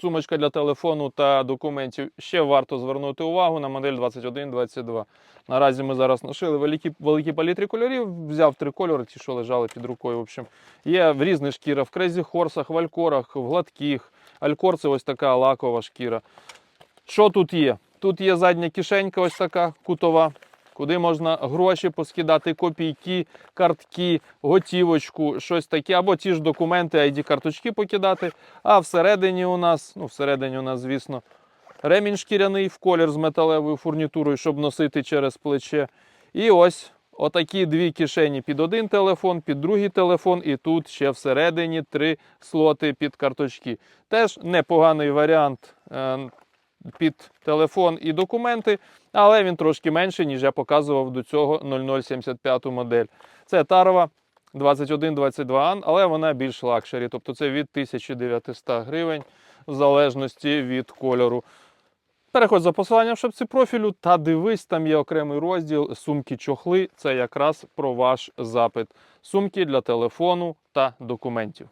сумочка для телефону та документів. Ще варто звернути увагу на модель 2122. Наразі ми зараз нашили великі, великі палітрі кольорів, взяв три кольори, ті, що лежали під рукою. В общем, є в різних шкірах, в крезі хорсах, в алькорах, в гладких. Алькор це ось така лакова шкіра. Що тут є? Тут є задня кишенька, ось така кутова, куди можна гроші поскидати, копійки, картки, готівочку, щось таке, або ті ж документи, ID-карточки покидати. А всередині у нас, ну всередині у нас, звісно, ремінь шкіряний в колір з металевою фурнітурою, щоб носити через плече. І ось отакі дві кишені під один телефон, під другий телефон, і тут ще всередині три слоти під карточки. Теж непоганий варіант е, під телефон і документи, але він трошки менший, ніж я показував до цього 0075 модель. Це Тарова 2122 Ан, але вона більш лакшері, тобто це від 1900 гривень в залежності від кольору. Переходь за посиланням в шапці профілю та дивись, там є окремий розділ сумки-чохли. Це якраз про ваш запит. Сумки для телефону та документів.